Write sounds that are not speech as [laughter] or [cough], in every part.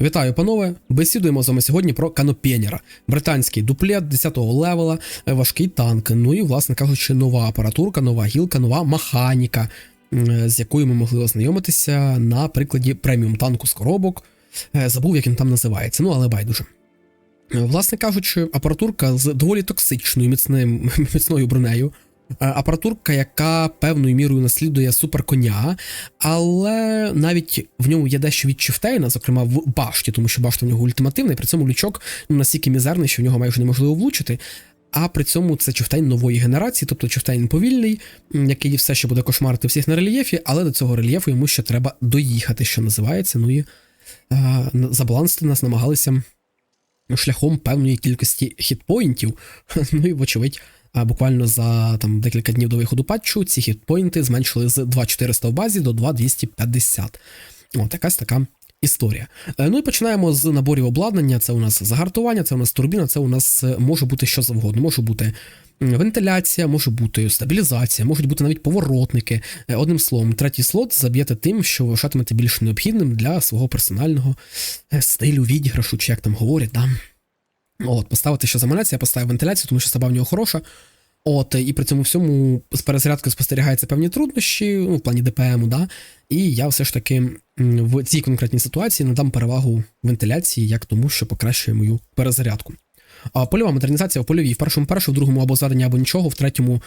Вітаю, панове! Бесідуємо з вами сьогодні про канопєнєра. Британський дуплет 10-го левела, е, важкий танк. Ну і, власне кажучи, нова апаратурка, нова гілка, нова механіка, з якою ми могли ознайомитися на прикладі преміум танку з коробок. Е, Забув, як він там називається, ну але байдуже. Е, Власне кажучи, апаратурка з доволі токсичною міцним, [laughs] міцною бронею. Е, Апаратурка, яка певною мірою наслідує суперконя, але навіть в ньому є дещо від Чифтейна, зокрема в башті, тому що башта в нього ультимативний, при цьому лючок ну, настільки мізерний, що в нього майже неможливо влучити. А при цьому це Чифтейн нової генерації, тобто Чифтейн повільний, який все ще буде кошмарити всіх на рельєфі, але до цього рельєфу йому ще треба доїхати, що називається. Ну і е, забалансити нас намагалися шляхом певної кількості хітпоінтів. [laughs] Ну і, вочевидь, а буквально за там декілька днів до виходу патчу ці хітпоінти зменшили з 2400 в базі до 2250. От якась така історія. Е, Ну і починаємо з наборів обладнання. Це у нас загартування, це у нас турбіна, це у нас е, може бути що завгодно. Може бути вентиляція, може бути стабілізація, можуть бути навіть поворотники. Е, Одним словом, третій слот заб'єте тим, що вважатимете більш необхідним для свого персонального стилю відіграшу, чи як там говорять, да? От, поставити що заманеться, я поставив вентиляцію, тому що стаба в нього хороша. От, і при цьому всьому з перезарядкою спостерігаються певні труднощі, ну, в плані ДПМу, да. І я все ж таки в цій конкретній ситуації надам перевагу вентиляції, як тому, що покращує мою перезарядку. А польова модернізація в польовій. В першому першу, в другому або зведення, або нічого, в третьому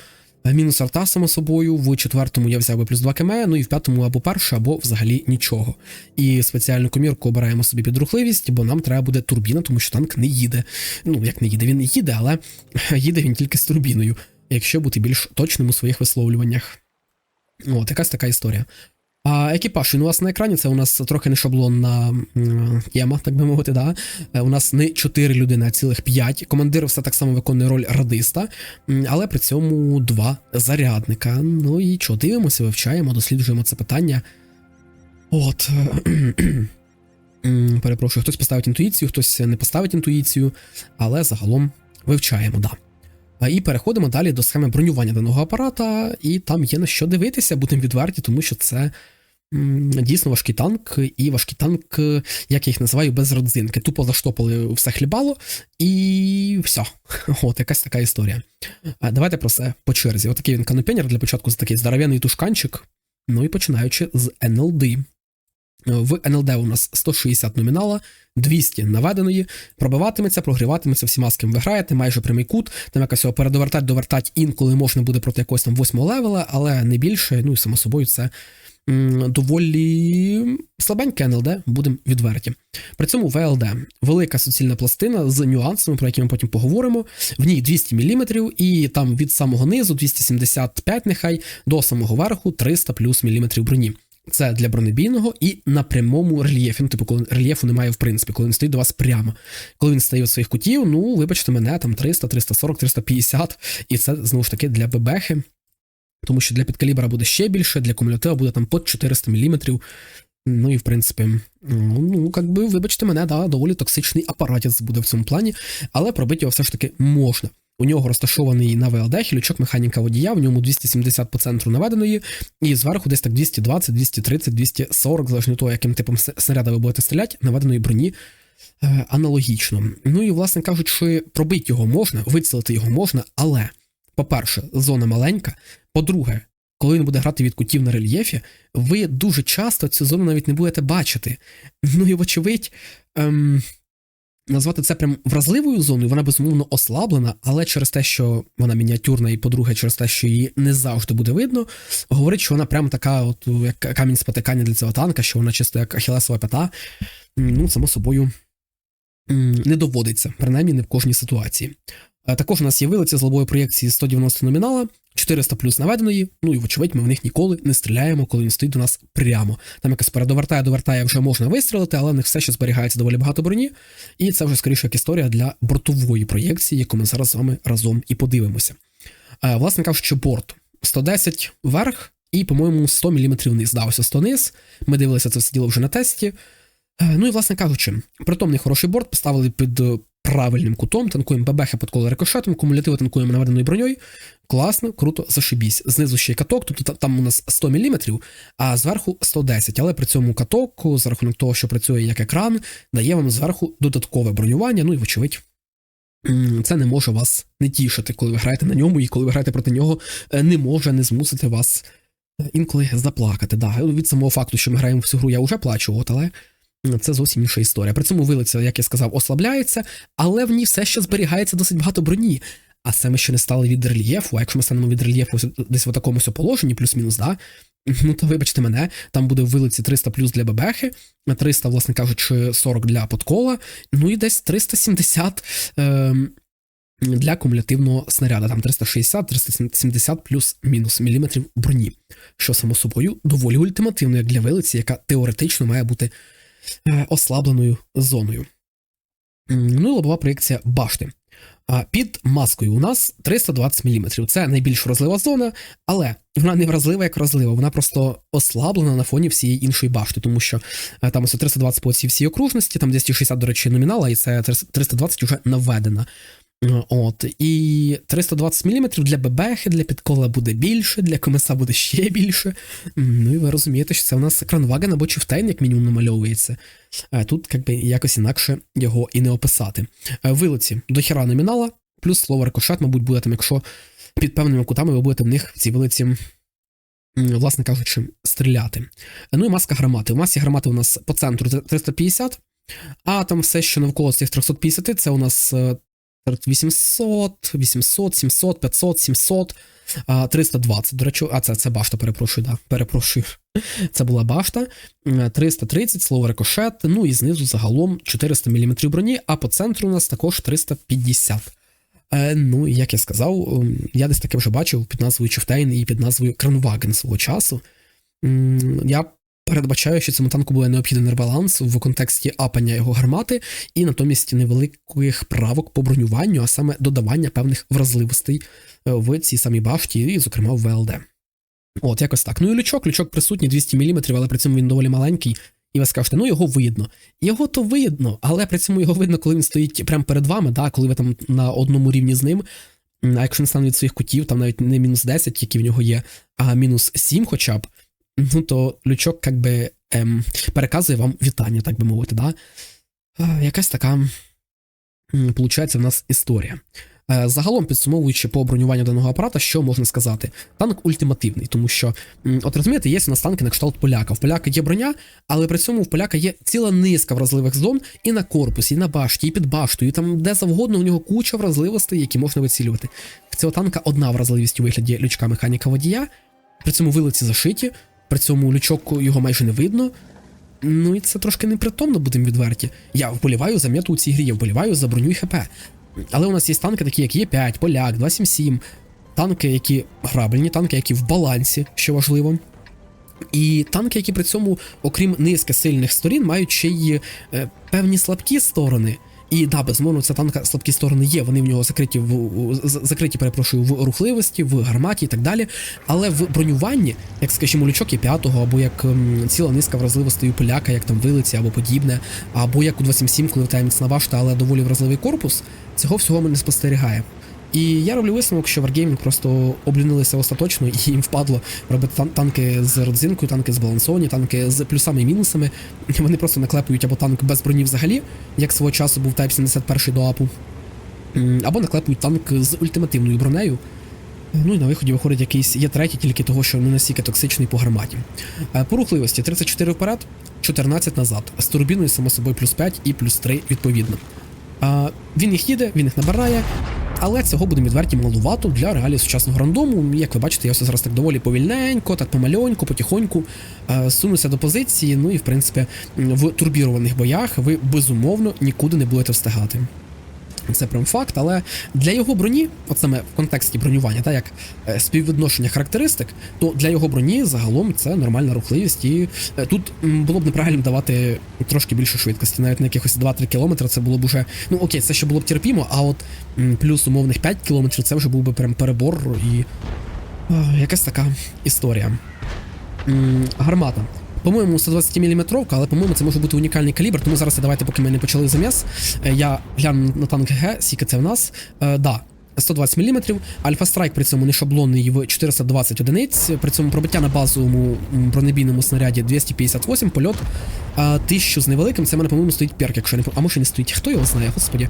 мінус арта, само собою, в четвертому я взяв би плюс 2 км, ну і в п'ятому або перше, або взагалі нічого. І спеціальну комірку обираємо собі під рухливість, бо нам треба буде турбіна, тому що танк не їде. Ну, як не їде, він їде, але [laughs] їде він тільки з турбіною, якщо бути більш точним у своїх висловлюваннях. От, якась така історія. А екіпаж він у вас на екрані, це у нас трохи не шаблонна тема, так би мовити. Да? Е, У нас не 4 людини, а цілих 5. Командир все так само виконує роль радиста, але при цьому два зарядника. Ну і що, дивимося, вивчаємо, досліджуємо це питання. От. [clears throat] Перепрошую, хтось поставить інтуїцію, хтось не поставить інтуїцію, але загалом вивчаємо, да. І переходимо далі до схеми бронювання даного апарата, і там є на що дивитися, будемо відверті, тому що це дійсно важкий танк, і важкий танк, як я їх називаю, без родзинки. Тупо заштопали все хлібало, і все. [laughs] От якась така історія. Давайте про це по черзі. Отакий він канопенер для початку за такий здоровенний тушканчик. Ну і починаючи з NLD. В НЛД у нас 160 номінала, 200 наведеної, пробиватиметься, прогріватиметься всіма, з ким ви граєте, майже прямий кут, там якось його передовертать, довертать інколи можна буде проти якогось там 8 левела, але не більше. Ну і само собою це доволі слабеньке НЛД, будемо відверті. При цьому ВЛД велика суцільна пластина з нюансами, про які ми потім поговоримо. В ній 200 мм, і там від самого низу 275 нехай до самого верху 300 плюс міліметрів броні. Це для бронебійного і на прямому рельєфі. Ну, типу, коли рельєфу немає в принципі, коли він стоїть до вас прямо. Коли він стає від своїх кутів, ну вибачте мене, там 300, 340, 350, і це знову ж таки для бебехи. Тому що для підкалібра буде ще більше, для кумулятива буде там под 400 мм. Ну і в принципі, ну, як би, вибачте мене, да, доволі токсичний апаратець буде в цьому плані, але пробити його все ж таки можна. У нього розташований на ВЛД хілючок механіка водія, в ньому 270 по центру наведеної, і зверху десь так 220, 230, 240, залежно від того, яким типом снаряда ви будете стріляти, наведеної броні е, аналогічно. Ну і, власне кажучи, пробити його можна, вицілити його можна, але, по-перше, зона маленька. По-друге, коли він буде грати від кутів на рельєфі, ви дуже часто цю зону навіть не будете бачити. Ну і, вочевидь, ем, назвати це прям вразливою зоною, вона безумовно ослаблена, але через те, що вона мініатюрна, і по-друге, через те, що її не завжди буде видно, говорить, що вона прям така, от як камінь спотикання для цього танка, що вона чисто як ахілесова п'ята. Ну, само собою, не доводиться, принаймні не в кожній ситуації. Е, Також у нас є вилиці з лобової проєкції 190 номінала, 400 плюс наведеної. Ну і вочевидь, ми в них ніколи не стріляємо, коли він стоїть до нас прямо. Там якось передовертає, довертає, вже можна вистрілити, але в них все ще зберігається доволі багато броні. І це вже скоріше як історія для бортової проєкції, яку ми зараз з вами разом і подивимося. Е, Власне кажучи, борт 110 вверх і, по-моєму, 100 мм вниз. Да, ось 100 низ. Ми дивилися це все діло вже на тесті. Е, Ну і власне кажучи, притомний хороший борт поставили під правильним кутом, танкуємо бебехи під коло рикошетом, кумулятиви танкуємо наведеною броньою. Класно, круто, зашибісь. Знизу ще й каток, тобто там у нас 100 мм, а зверху 110. Але при цьому каток, за рахунок того, що працює як екран, дає вам зверху додаткове бронювання. Ну і вочевидь. Це не може вас не тішити, коли ви граєте на ньому, і коли ви граєте проти нього, е, не може не змусити вас е, інколи заплакати. Да, від самого факту, що ми граємо в цю гру, я вже плачу, от, але це зовсім інша історія. При цьому вилиця, як я сказав, ослабляється, але в ній все ще зберігається досить багато броні. А це ми ще не стали від рельєфу. А якщо ми станемо від рельєфу десь в такому положенні, плюс-мінус, да, ну то вибачте мене, там буде в вилиці 300 плюс для бебехи, 300, власне кажучи, 40 для подкола, ну і десь 370 ем, для кумулятивного снаряда, там 360-370 плюс-мінус міліметрів броні, що само собою доволі ультимативно, як для вилиці, яка теоретично має бути е, ослабленою зоною. Ну і лобова проєкція башти. Під маскою у нас 320 мм. Це найбільш вразлива зона, але вона не вразлива як вразлива, вона просто ослаблена на фоні всієї іншої башти, тому що е, там ось 320 по цій всій окружності, там 260, до речі, номінала, і це 320 вже наведена. От, і 320 мм для бебехи, для підкола буде більше, для комеса буде ще більше. Ну і ви розумієте, що це у нас кранваген або чифтейн, як мінімум, намальовується. Е, Тут якби якось інакше його і не описати. Е, Вилиці до хіра номінала, плюс слово рикошет, мабуть, буде там, якщо під певними кутами ви будете в них в цій вилиці, власне кажучи, стріляти. Ну і маска грамати. У масі грамати у нас по центру 350, а там все, що навколо цих 350, це у нас е, 800, 800, 700, 500, 700, 320. До речі, а це, це башта, перепрошую, да, перепрошую. [laughs] Це була башта. Е, 330, слово рикошет, ну і знизу загалом 400 мм броні, а по центру у нас також 350. Е, ну, і як я сказав, ем, я десь таке вже бачив під назвою Чифтейн і під назвою Кранваген свого часу. Я передбачаю, що цьому танку буде необхідний ребаланс в контексті апання його гармати, і натомість невеликих правок по бронюванню, а саме додавання певних вразливостей е, в цій самій башті, і, зокрема, в ВЛД. От, якось так. Ну і лючок, лючок присутній 200 мм, але при цьому він доволі маленький. І ви скажете, ну його видно. Його то видно, але при цьому його видно, коли він стоїть прямо перед вами, да, коли ви там на одному рівні з ним. А якщо він стане від своїх кутів, там навіть не мінус 10, які в нього є, а мінус 7 хоча б, ну то лючок как би ем, переказує вам вітання, так би мовити. Да? А, якась така, получається, в нас історія. Е, Загалом, підсумовуючи по бронюванню даного апарата, що можна сказати? Танк ультимативний, тому що, от розумієте, є у нас танки на кшталт поляка. В поляка є броня, але при цьому в поляка є ціла низка вразливих зон і на корпусі, і на башті, і під баштою, і там де завгодно у нього куча вразливостей, які можна вицілювати. В цього танка одна вразливість у вигляді лючка механіка водія, при цьому вилиці зашиті, при цьому лючок його майже не видно. Ну і це трошки непритомно, будемо відверті. Я вболіваю за мету у цій грі, я вболіваю за броню і ХП. Але у нас є танки, такі як Є5, Поляк, 277, танки, які грабельні, танки, які в балансі, що важливо. І танки, які при цьому, окрім низки сильних сторін, мають ще й е, певні слабкі сторони. І да, безумовно, ця танка слабкі сторони є. Вони в нього закриті в закриті, перепрошую, в рухливості, в гарматі і так далі. Але в бронюванні, як скажімо, лючок є п'ятого, або як ем, ціла низка вразливостей у поляка, як там вилиці або подібне, або як у 277, коли летає міцна башта, але доволі вразливий корпус, цього всього ми не спостерігає. І я роблю висновок, що Wargaming просто облюнилися остаточно і їм впадло робити тан- танки з родзинкою, танки збалансовані, танки з плюсами і мінусами. Вони просто наклепують або танк без броні взагалі, як свого часу був Type 71 до апу, або наклепують танк з ультимативною бронею. Ну і на виході виходить якийсь є третій, тільки того, що не настільки токсичний по гарматі. Е, По рухливості 34 вперед, 14 назад. З турбіною, само собою, плюс 5 і плюс 3 відповідно. Він їх їде, він їх набирає, але цього буде відверті малувато для реалії сучасного рандому. Як ви бачите, я все зараз так доволі повільненько, так помальоньку, потихоньку е, сунуся до позиції. Ну і в принципі в турбірованих боях ви безумовно нікуди не будете встигати. Це прям факт, але для його броні, от саме в контексті бронювання, та як е, співвідношення характеристик, то для його броні загалом це нормальна рухливість, і е, тут було б неправильно давати трошки більше швидкості, навіть на якихось 2-3 кілометри це було б уже. Ну окей, це ще було б терпімо, а от плюс умовних 5 кілометрів це вже був би прям перебор і е, якась така історія. Гармата. По-моєму, 120 мм, але по-моєму це може бути унікальний калібр, тому зараз давайте, поки ми не почали заміс, е, я гляну на танк ГГ, скільки це в нас. Е, да. 120 мм, Альфа Страйк при цьому не шаблонний в 420 одиниць, при цьому пробиття на базовому бронебійному снаряді 258, польот а, 1000 з невеликим, це в мене, по-моєму, стоїть перк, якщо не а може не стоїть. Хто його знає, господі.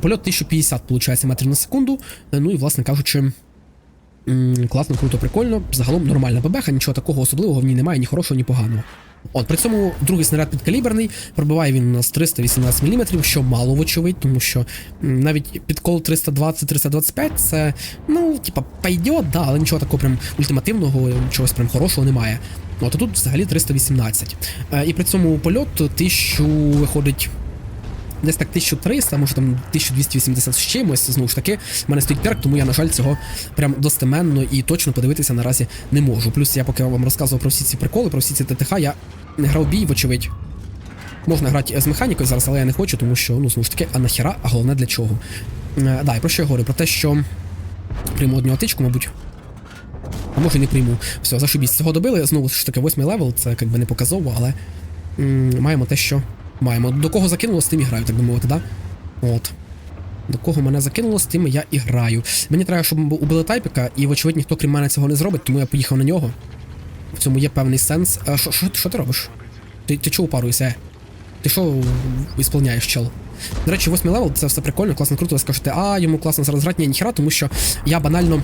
Польот 1050, виходить, метрів на секунду. Е, Ну і, власне кажучи, класно, круто, прикольно. Загалом нормальна бабеха, нічого такого особливого в ній немає, ні хорошого, ні поганого. От, при цьому другий снаряд підкаліберний, пробиває він у нас 318 мм, що мало вочевидь, тому що навіть підкол 320-325 це, ну, типа, пойдет, да, але нічого такого прям ультимативного, чогось прям хорошого немає. От, а тут взагалі 318. Е, і при цьому польот 1000 виходить. Десь так 1300, може там 1280 з чимось, знову ж таки, в мене стоїть перк, тому я, на жаль, цього прям достеменно і точно подивитися наразі не можу. Плюс я поки вам розказував про всі ці приколи, про всі ці ТТХ, я не грав бій, вочевидь. Можна грати з механікою зараз, але я не хочу, тому що, ну, знову ж таки, а нахіра, а головне для чого. Е, да, і про що я говорю? Про те, що прийму одну атичку, мабуть. А може не прийму. Все, зашибісь. Цього добили. Знову ж таки, восьмий левел, це як би не показово, але м, маємо те, що маємо. До кого закинуло, з тим і граю, так би мовити, да? От. До кого мене закинуло, з тим я і граю. Мені треба, щоб убили тайпіка, і, вочевидь, ніхто крім мене цього не зробить, тому я поїхав на нього. В цьому є певний сенс. Що, що, ти робиш? Ти, ти чого упаруєшся? е? Ти що ісполняєш, чел? До речі, восьмий левел, це все прикольно, класно, круто. Ви скажете, а йому класно зараз грати, ні, ніхера, тому що я банально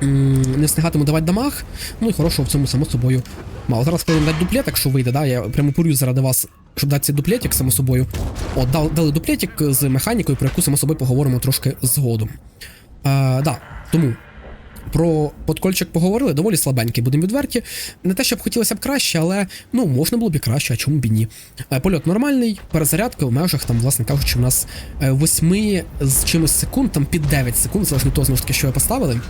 не встигатиму давати дамаг, ну і хорошого в цьому само собою мало. Зараз коли дати дуплет, якщо вийде, да, я прямо порю заради вас, щоб дати цей дуплетик само собою. От, дали, дуплетик з механікою, про яку само собою поговоримо трошки згодом. А, да, тому. Про подкольчик поговорили, доволі слабенький, будемо відверті. Не те, щоб хотілося б краще, але ну можна було б і краще, а чому б і ні. Е, Польот нормальний, перезарядка в межах, там, власне кажучи, у нас 8 з чимось секунд, там під 9 секунд, залежно того, знову ж таки, що ви поставили.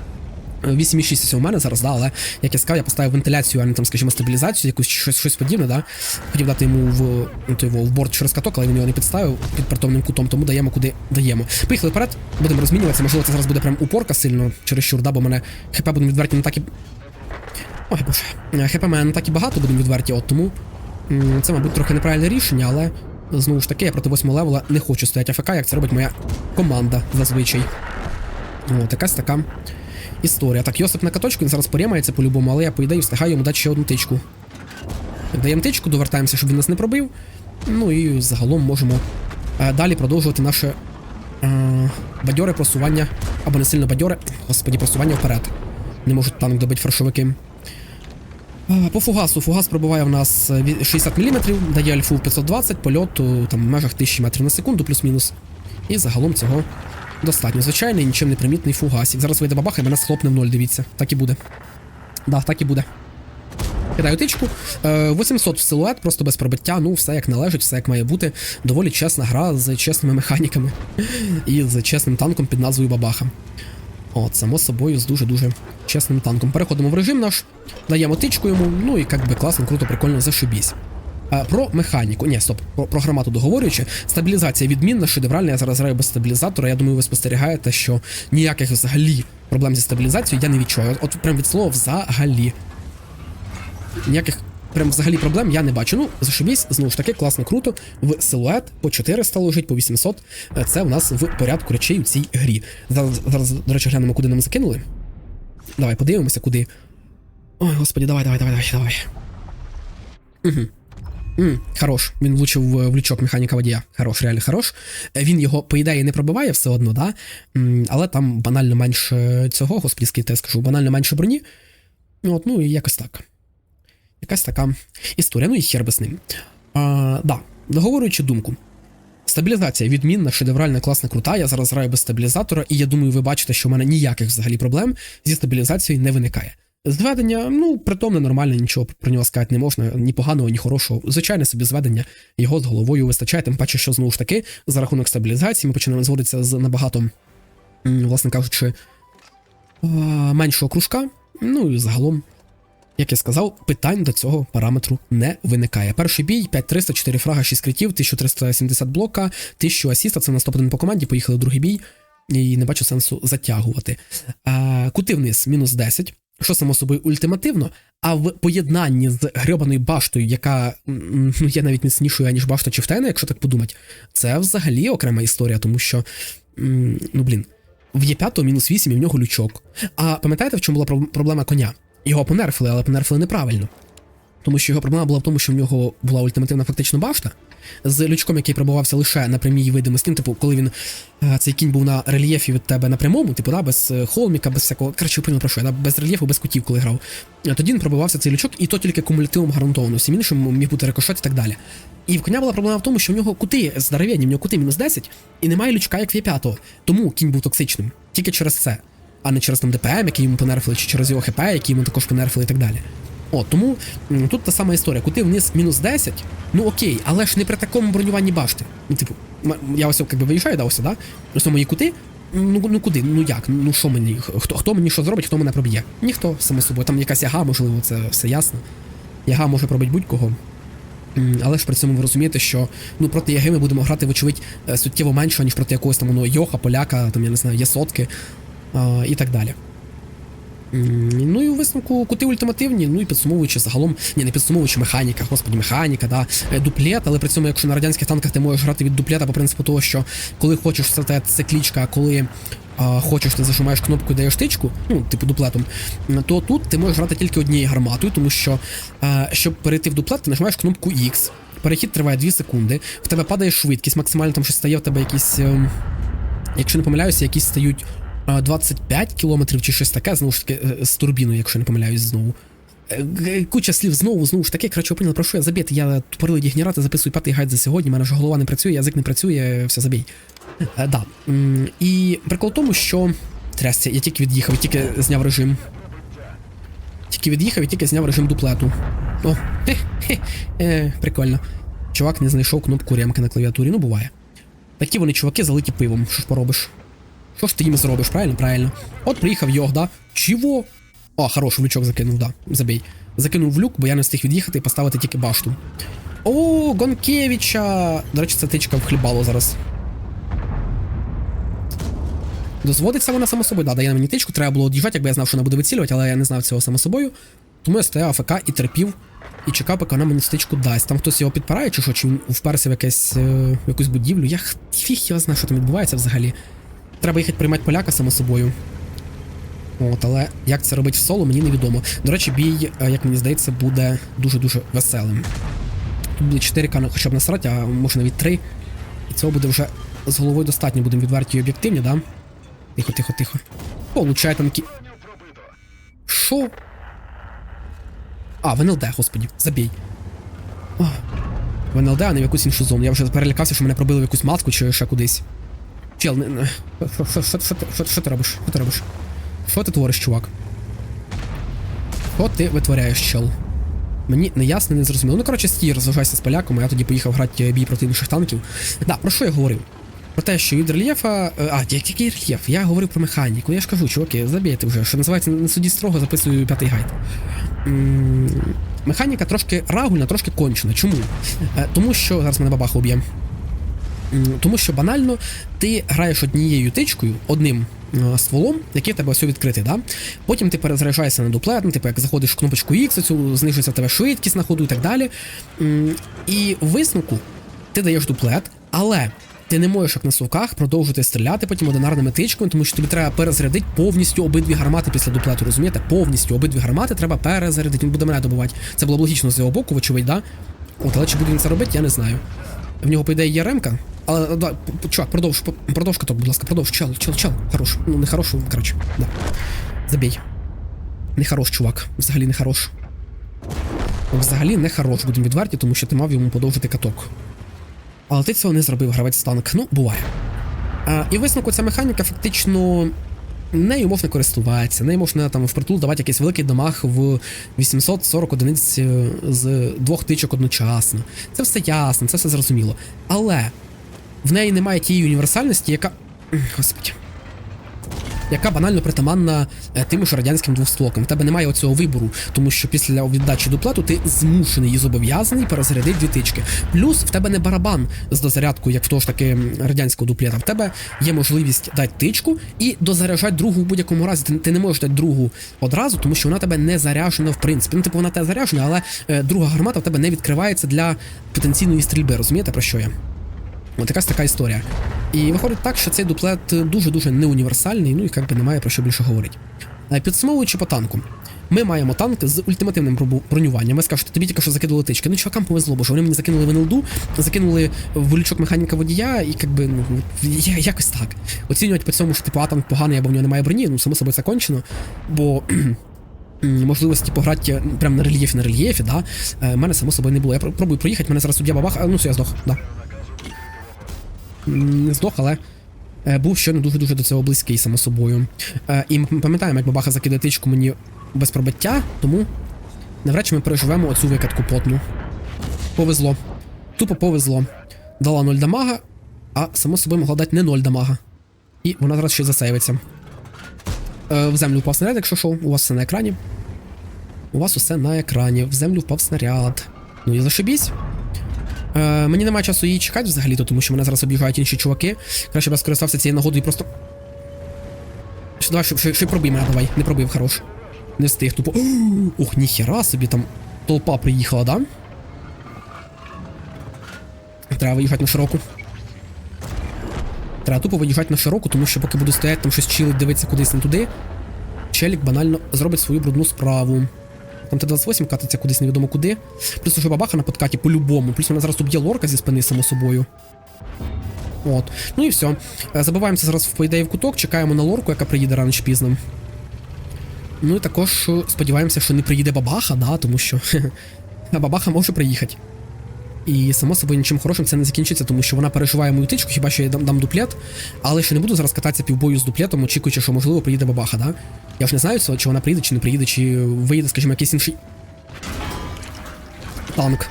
Е, 8,6 у мене зараз, да, але як я сказав, я поставив вентиляцію, а не там, скажімо, стабілізацію, якусь щось, щось подібне, да. Хотів дати йому в, ну, то його, в борт через каток, але він його не підставив під притомним кутом, тому даємо куди даємо. Поїхали вперед, будемо розмінюватися. Можливо, це зараз буде прям упорка сильно через щур, да, бо мене хп будемо відверті не так і. Ой, боже. ХП мене не так і багато будемо відверті, от тому це, мабуть, трохи неправильне рішення, але знову ж таки, я проти 8 левела не хочу стояти АФК, як це робить моя команда зазвичай. От, якась така історія. Так, Йосип на каточку, він зараз порімається по-любому, але я, по ідеї, встигаю йому дати ще одну тичку. Даємо тичку, довертаємося, щоб він нас не пробив. Ну і загалом можемо е, далі продовжувати наше е, бадьоре просування, або не сильно бадьоре, господі, просування вперед. Не можуть танк добити фаршовики. Е, По фугасу. Фугас пробиває в нас е, 60 мм, дає альфу в 520, польоту там в межах 1000 метрів на секунду, плюс-мінус. І загалом цього достатньо. Звичайний, нічим не примітний фугасик. Зараз вийде бабаха і мене схлопне в ноль, дивіться. Так і буде. Да, так і буде. Кидаю тичку. Е, 800 в силует, просто без пробиття. Ну, все як належить, все як має бути. Доволі чесна гра з чесними механіками [laughs] і з чесним танком під назвою Бабаха. От, само собою, з дуже-дуже чесним танком. Переходимо в режим наш, даємо тичку йому, ну і як би класно, круто, прикольно, зашибісь. Е, Про механіку, ні, стоп, про, про громаду договорюючи. Стабілізація відмінна, шедевральна, я зараз граю без стабілізатора. Я думаю, ви спостерігаєте, що ніяких взагалі проблем зі стабілізацією я не відчуваю. От, прям від слова взагалі. Ніяких прям взагалі проблем я не бачу. Ну, зашибісь, знову ж таки, класно, круто. В силует по 400 лежить, по 800. Е, Це у нас в порядку речей у цій грі. Зараз, зараз до речі, глянемо, куди нам закинули. Давай, подивимося, куди. Ой, господі, давай, давай, давай, давай, давай. Угу. М, хорош. Він влучив в лючок механіка водія. Хорош, реально хорош. Е, Він його, по ідеї, не пробиває все одно, да? М, але там банально менше цього, господі, скільки я скажу, банально менше броні. Ну, От, ну і якось так. Якась така історія, ну і хер би з ним. А, да, договорюючи думку. Стабілізація відмінна, шедевральна, класна, крута. Я зараз граю без стабілізатора, і я думаю, ви бачите, що в мене ніяких взагалі проблем зі стабілізацією не виникає. Зведення, ну, притомне, нормальне, нічого про нього сказати не можна, ні поганого, ні хорошого. Звичайне собі зведення, його з головою вистачає, тим паче, що знову ж таки, за рахунок стабілізації ми починаємо зводитися з набагато, власне кажучи, меншого кружка. Ну і загалом, як я сказав, питань до цього параметру не виникає. Перший бій 5300, 4 фрага, 6 критів, 1370 блока, 1000 асіста, це на топ-1 по команді, поїхали в другий бій. І не бачу сенсу затягувати. Кути вниз мінус 10. Що само собою ультимативно, а в поєднанні з грьобаною баштою, яка ну, є навіть міцнішою, аніж башта чи Чифтена, якщо так подумати, це взагалі окрема історія, тому що, ну блін, в Є5 мінус 8 і в нього лючок. А пам'ятаєте, в чому була проблема коня? Його понерфили, але понерфили неправильно. Тому що його проблема була в тому, що в нього була ультимативна фактично башта з лючком, який пробувався лише на прямій видимості. Ну, типу, коли він е, цей кінь був на рельєфі від тебе на прямому, типу, да, без е, холміка, без всякого. Коротше, понял про що, да, без рельєфу, без кутів, коли грав. Тоді він пробивався цей лючок, і то тільки кумулятивом гарантовано. Всім іншим міг бути рикошет і так далі. І в коня була проблема в тому, що в нього кути здоровенні, в нього кути мінус 10, і немає лючка, як в Є5. Тому кінь був токсичним. Тільки через це, а не через там ДПМ, який йому понерфили, чи через його ХП, який йому також понерфили і так далі. О, тому тут та сама історія. Кути вниз мінус 10, ну окей, але ж не при такому бронюванні башти. Ну, типу, я ось якби виїжджаю, да, ось, да? Ось мої кути. Ну, ну куди? Ну як? Ну що мені? Хто, хто мені що зробить, хто мене проб'є? Ніхто, само собою. Там якась яга, можливо, це все ясно. Яга може пробити будь-кого. Але ж при цьому ви розумієте, що ну проти яги ми будемо грати, вочевидь, е, суттєво менше, ніж проти якогось там ну, Йоха, поляка, там, я не знаю, Єсотки а, і так далі. Ну і у висновку кути ультимативні, ну і підсумовуючи загалом, ні, не підсумовуючи механіка, господі, механіка, да, е, дуплет, але при цьому, якщо на радянських танках ти можеш грати від дуплета по принципу того, що коли хочеш це циклічка, а коли хочеш, ти зажимаєш кнопку і даєш тичку, ну, типу дуплетом, то тут ти можеш грати тільки однією гарматою, тому що е, щоб перейти в дуплет, ти нажимаєш кнопку X. Перехід триває 2 секунди, в тебе падає швидкість, максимально там щось стає в тебе якісь. ем, якщо не помиляюся, якісь стають 25 кілометрів чи щось таке, знову ж таки, е, з турбіною, якщо не помиляюсь знову. Е, Куча слів знову, знову ж таки, коротше, поняли, про що я забити. Я тупорилий генерати записую п'ятий гайд за сьогодні, мене ж голова не працює, язик не працює, все забій. Е, да. І прикол в тому, що. Трясся, я тільки від'їхав, і тільки зняв режим. Тільки від'їхав і тільки зняв режим дуплету. О, хе-хе, е, прикольно. Чувак не знайшов кнопку ремки на клавіатурі, ну буває. Такі вони чуваки залиті пивом. Що ж поробиш? Що ж ти їм зробиш, правильно? Правильно. От приїхав Йох, да? Чого? О, хорош, в лючок закинув, да. Забій. Закинув в люк, бо я не встиг від'їхати і поставити тільки башту. О, Гонкевича! До речі, це тичка в хлібало зараз. Дозводиться вона само собою, да, дає мені тичку, треба було од'їжджати, якби я знав, що вона буде вицілювати, але я не знав цього само собою. Тому я стояв АФК і терпів, і чекав, поки вона мені стичку дасть. Там хтось його підпирає, чи що, чи він вперся в, якесь, е, в якусь будівлю. Я фіг його знаю, що там відбувається взагалі. Треба їхати приймати поляка само собою. От, але як це робить в соло, мені невідомо. До речі, бій, е, як мені здається, буде дуже-дуже веселим. Тут буде 4 к хоча б насрать, а може навіть 3. І цього буде вже з головою достатньо, будемо відверті і об'єктивні, да? Тихо, тихо, тихо. Получай танки. Що? А, в господі, забій. В НЛД, а не в якусь іншу зону. Я вже перелякався, що мене пробили в якусь матку чи ще кудись. Чел, що- ти- робиш? Що ти робиш? Що ти твориш, чувак? Що ти витворяєш, чел? Мені не ясно, не зрозуміло. Ну, коротше, стій, розважайся з поляком, а я тоді поїхав грати бій проти інших танків. Да, про що я говорив? Про те, що від рельєфа. е, А, який рельєф? Я говорив про механіку. Я ж кажу, чуваки, забійте вже. Що називається, не судіть строго, записую п'ятий гайд. Механіка трошки рагульна, трошки кончена. Чому? Е, Тому що. Зараз мене бабаха уб'є. Тому що банально ти граєш однією тичкою, одним е, стволом, який в тебе все відкритий, да? Потім ти перезаряджаєшся на дуплет, ну, типу, як заходиш в кнопочку X, цю знижується в тебе швидкість на ходу і так далі. І в висновку ти даєш дуплет, але ти не можеш як на совках продовжувати стріляти потім одинарними тичками, тому що тобі треба перезарядити повністю обидві гармати після дуплету, розумієте? Повністю обидві гармати треба перезарядити. Він буде мене добувати. Це було б логічно з його боку, вочевидь, да? От, але чи буде він це робити, я не знаю. В нього, по ідеї, є ремка. Але да, п- п- чувак, продовж, продовж каток, будь ласка, продовж, чел, чел, чел, хорош. Ну, не хорош, коротше, да. Забій. Не хорош, чувак. Взагалі не хорош. Взагалі не хорош, будемо відверті, тому що ти мав йому подовжити каток. Але ти цього не зробив, гравець танк. Ну, буває. А, і висновку ця механіка фактично нею можна користуватися, нею можна там впритул давати якийсь великий домах в 840 одиниць е, з двох тичок одночасно. Це все ясно, це все зрозуміло. Але в неї немає тієї універсальності, яка. Господи. Яка банально притаманна е, тим ж радянським двостволкам. В тебе немає оцього вибору, тому що після віддачі дуплету ти змушений і зобов'язаний перезарядити дві тички. Плюс в тебе не барабан з дозарядкою, як в того ж таки радянського дуплета. В тебе є можливість дати тичку і дозаряджати другу в будь-якому разі. Ти, ти не можеш дати другу одразу, тому що вона тебе не заряжена в принципі. Ну, типу, вона тебе заряжена, але е, друга гармата в тебе не відкривається для потенційної стрільби. Розумієте про що я? От якась така історія. І виходить так, що цей дуплет дуже-дуже неуніверсальний, ну і як би немає про що більше говорити. Е, Підсумовуючи по танку, ми маємо танк з ультимативним бро- бронюванням. Ви скажете, тобі тільки що закидували тички. Ну, чувакам повезло, бо вони мені закинули в закинули в болючок механіка водія, і якби ну якось так. Оцінювати по цьому, що типу а поганий або в нього немає броні, ну само собою це кончено. Бо [clears throat] можливості пограти прямо на рельєфі на рельєфі, да, е, мене само собою не було. Я пробую проїхати, мене зараз суддя бабах, а, ну все, я здох, да. Не здох, але е, був щойно дуже-дуже до цього близький, само собою. Е, І ми пам'ятаємо, як бабаха закидає тичку мені без пробиття, тому навряд чи ми переживемо оцю викатку потну. Повезло. Тупо повезло. Дала 0 дамага, а само собою могла дати не 0 дамага. І вона зараз ще засейвиться. Е, в землю впав снаряд, якщо що, у вас все на екрані. У вас усе на екрані. В землю впав снаряд. Ну і зашибісь. Е, мені немає часу її чекати взагалі-то, тому що мене зараз обігають інші чуваки. Краще б я скористався цією нагодою і просто. Давай, ще, пробий мене, давай. Не пробив, хорош. Не встиг тупо. [gasps] Ух, ніхера собі там толпа приїхала, да? Треба виїжджати на широку. Треба тупо виїжджати на широку, тому що поки буду стояти, там щось чилить, дивиться кудись не туди. Челік банально зробить свою брудну справу. Там Т-28 катиться кудись невідомо куди. Плюс що бабаха на подкаті по-любому. Плюс вона зараз уб'є лорка зі спини, само собою. От. Ну і все. Забиваємося зараз по ідеї в куток, чекаємо на лорку, яка приїде рано чи пізно. Ну і також сподіваємося, що не приїде бабаха, да, тому що а [laughs] бабаха може приїхати. І само собою нічим хорошим це не закінчиться, тому що вона переживає мою тичку, хіба що я дам, дам дуплет. Але ще не буду зараз кататися півбою з дуплетом, очікуючи, що можливо приїде бабаха, да? Я ж не знаю, чи вона приїде, чи не приїде, чи виїде, скажімо, якийсь інший. Танк.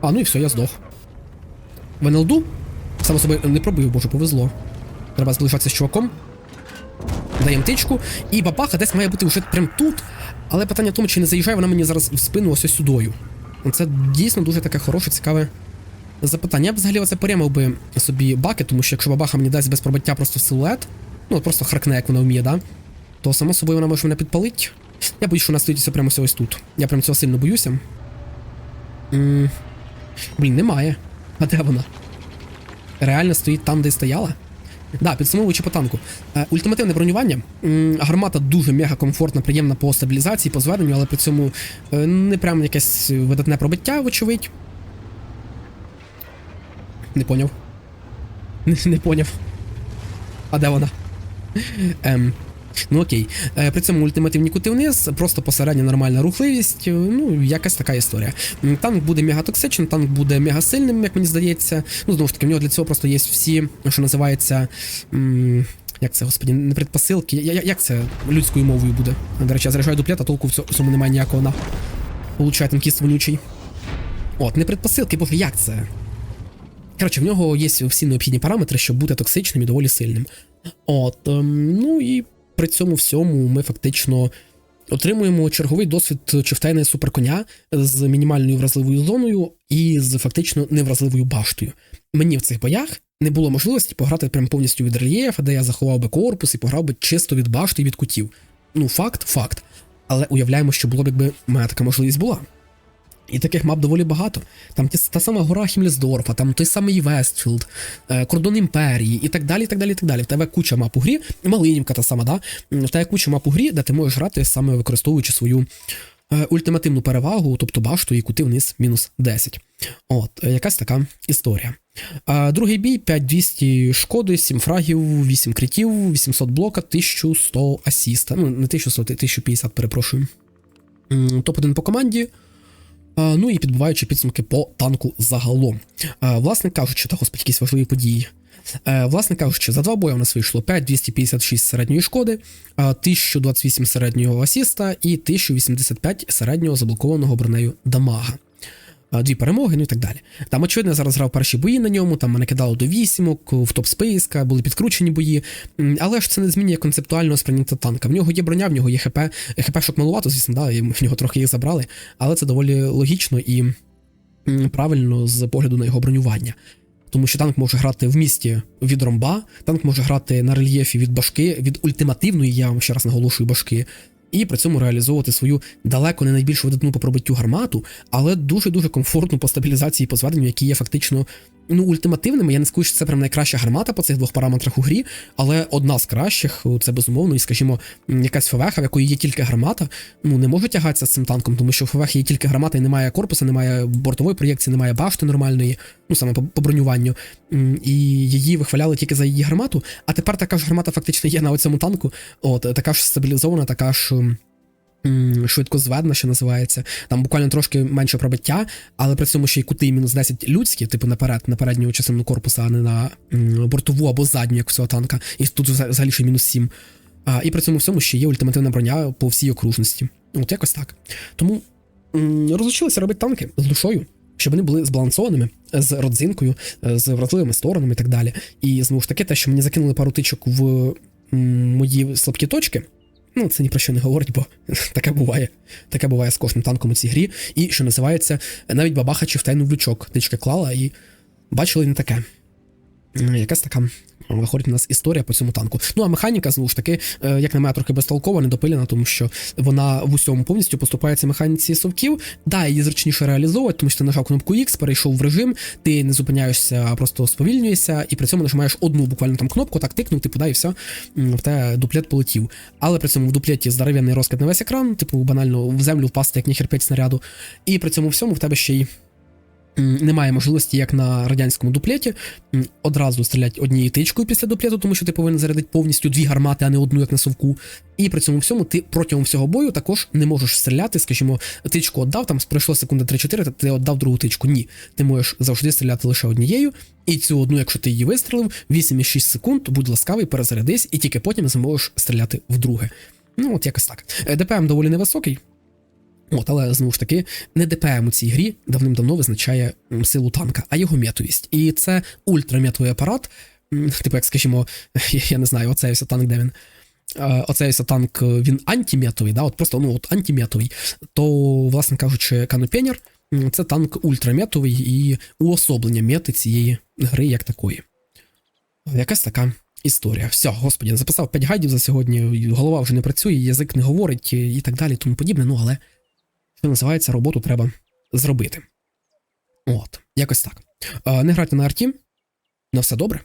А, ну і все, я здох. В НЛДу? Само собою не пробив, боже, повезло. Треба залишатися з чуваком. Даємо тичку, і бабаха десь має бути вже прям тут. Але питання в тому, чи не заїжджає вона мені зараз в спину ось ось сюдою. Це дійсно дуже таке хороше, цікаве запитання. Я б взагалі оце порямив би собі баки, тому що якщо бабаха мені дасть без пробиття просто силует, ну просто харкне, як вона вміє, да? то само собою вона може мене підпалить. Я боюсь, що вона стоїть прямо ось тут. Я прям цього сильно боюся. Блін, немає. А де вона? Реально стоїть там, де стояла? Да, підсумовуючи по танку. Е, ультимативне бронювання. Гармата дуже мега комфортна, приємна по стабілізації, по зведенню, але при цьому е, не прям якесь видатне пробиття, вочевидь. Не поняв. [laughs] Не, не поняв. А де вона? Ем, ну окей. Е, при цьому ультимативні кути вниз, просто посередня нормальна рухливість. е, Ну, якась така історія. Танк буде мегатоксичним, танк буде мегасильним, як мені здається. Ну, знову ж таки, в нього для цього просто є всі, що називається. Як це, господі, не предпосилки. Я- Як це людською мовою буде? До речі, я заряджаю дуплет, а толку в цьому немає ніякого на. Получає танкіст вонючий. От, не предпосилки, бо як це? Коротше, в нього є всі необхідні параметри, щоб бути токсичним і доволі сильним. От, ем, ну і при цьому всьому ми фактично отримуємо черговий досвід чифтейна суперконя з мінімальною вразливою зоною і з фактично невразливою баштою. Мені в цих боях не було можливості пограти прям повністю від рельєфа, де я заховав би корпус і пограв би чисто від башти і від кутів. Ну, факт, факт. Але уявляємо, що було б, якби в така можливість була. І таких мап доволі багато. Там та сама гора Хімлісдорфа, там той самий Вестфілд, е, Кордон Імперії і так далі. і так далі, так далі. В тебе куча мап у грі, Малинівка та сама, да? В тебе куча мап у грі, де ти можеш грати саме використовуючи свою е, ультимативну перевагу, тобто башту і кути вниз мінус 10. От, е, якась така історія. Другий бій 5200 шкоди, 7 фрагів, 8 критів, 800 блока, 1100 асіста. Ну, не 1100, 1050, перепрошую. М, Топ-1 по команді. А, Ну і підбиваючи підсумки по танку загалом. Власне кажучи, та господи, якісь важливі події. Е, Власне кажучи, за два бої у нас вийшло 5256 середньої шкоди, а, 1028 середнього асіста і 1085 середнього заблокованого бронею дамага. А, дві перемоги, ну і так далі. Там, очевидно, я зараз грав перші бої на ньому, там мене кидало до вісімок, в топ-спейска, були підкручені бої. Але ж це не змінює концептуального сприйняття танка. В нього є броня, в нього є ХП. ХП-шок малувато, звісно, да, в нього трохи їх забрали, але це доволі логічно і правильно з погляду на його бронювання. Тому що танк може грати в місті від ромба, танк може грати на рельєфі від башки, від ультимативної, я вам ще раз наголошую, башки, і при цьому реалізовувати свою далеко не найбільш видатну по пробиттю гармату, але дуже-дуже комфортну по стабілізації і по зведенню, які є фактично ну, ультимативними. Я не скажу, що це прям найкраща гармата по цих двох параметрах у грі, але одна з кращих, це безумовно, і скажімо, якась ФВХ, в якої є тільки гармата, ну не може тягатися з цим танком, тому що в ФВХ є тільки гармата і немає корпуса, немає бортової проєкції, немає башти нормальної, ну саме по, по бронюванню. І її вихваляли тільки за її гармату. А тепер така ж гармата фактично є на цьому танку. От така ж стабілізована, така ж. М, що називається, там буквально трошки менше пробиття, але при цьому ще й кути мінус 10 людські, типу наперед, на передню частину корпуса, а не на бортову або задню, як у цього танка. І тут взагалі ще мінус 7. А, і при цьому всьому ще є ультимативна броня по всій окружності. От якось так. Тому розучилися робити танки з душою, щоб вони були збалансованими, з родзинкою, е, з вразливими сторонами і так далі. І знову ж таки, те, що мені закинули пару тичок в мої слабкі точки. Ну, це ні про що не говорить, бо [laughs] таке буває. Таке буває з кожним танком у цій грі. І що називається, навіть бабаха чи в тайну влючок тички клала і бачили не таке. Якась така виходить у нас історія по цьому танку. Ну а механіка, знову ж таки, е, як на мене, трохи безтолкова, недопилена, тому що вона в усьому повністю поступається механіці совків. Да, її зручніше реалізовувати, тому що ти нажав кнопку X, перейшов в режим, ти не зупиняєшся, а просто сповільнюєшся, і при цьому нажимаєш одну буквально там кнопку, так тикнув, типу, да, і все, в те дуплет полетів. Але при цьому в дуплеті здоровенний розкид на весь екран, типу банально в землю впасти, як ніхер 5 снаряду. І при цьому всьому в тебе ще й немає можливості, як на радянському дуплеті, одразу стріляти однією тичкою після дуплету, тому що ти повинен зарядити повністю дві гармати, а не одну, як на совку. І при цьому всьому ти протягом всього бою також не можеш стріляти, скажімо, тичку віддав, там пройшло секунди 3-4, та ти віддав другу тичку. Ні, ти можеш завжди стріляти лише однією, і цю одну, якщо ти її вистрілив, 8,6 секунд, будь ласкавий, перезарядись, і тільки потім зможеш стріляти вдруге. Ну, от якось так. Е, ДПМ доволі невисокий. От, але знову ж таки, не ДПМ у цій грі давним-давно визначає силу танка, а його метовість. І це ультрам'ятовий апарат, типу, як скажімо, [laughs] я не знаю, оцей танк, де він. Оцей танк, е, він антиметовий, да, от просто ну, от антиметовий. То, власне кажучи, канопенір це танк ультраметовий і уособлення мети цієї гри як такої. Якась така історія. Все, господі, записав 5 гайдів за сьогодні, голова вже не працює, язик не говорить і так далі, тому подібне. Ну, але що називається, роботу треба зробити. От, якось так. Е, Не грайте на арті, на все добре.